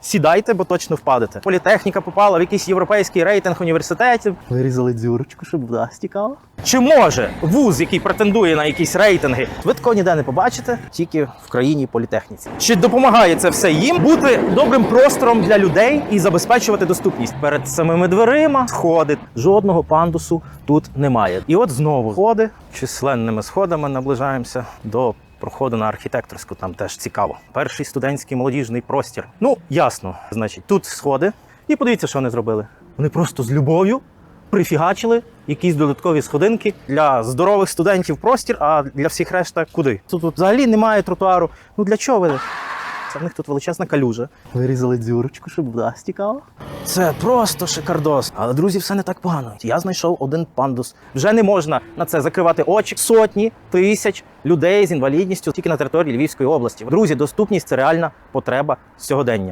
Сідайте, бо точно впадете. Політехніка попала в якийсь європейський рейтинг університетів. Вирізали дзюрочку, щоб вода стікала. Чи може вуз, який претендує на якісь рейтинги, ви такого ніде не побачите, тільки в країні політехніці? Чи допомагає це все їм бути добрим простором для людей і забезпечувати доступність перед самими дверима? Сходи жодного пандусу тут немає. І от знову сходи численними сходами наближаємося до. Проходу на архітекторську, там теж цікаво. Перший студентський молодіжний простір. Ну, ясно, значить, тут сходи. І подивіться, що вони зробили. Вони просто з любов'ю прифігачили якісь додаткові сходинки для здорових студентів простір, а для всіх решта куди? Тут, тут взагалі немає тротуару. Ну для чого ви? Це в них тут величезна калюжа. Вирізали дзюрочку, щоб вода стікала. Це просто шикардос. Але друзі, все не так погано. Я знайшов один пандус. Вже не можна на це закривати очі. Сотні тисяч людей з інвалідністю тільки на території Львівської області. Друзі, доступність це реальна потреба сьогодення.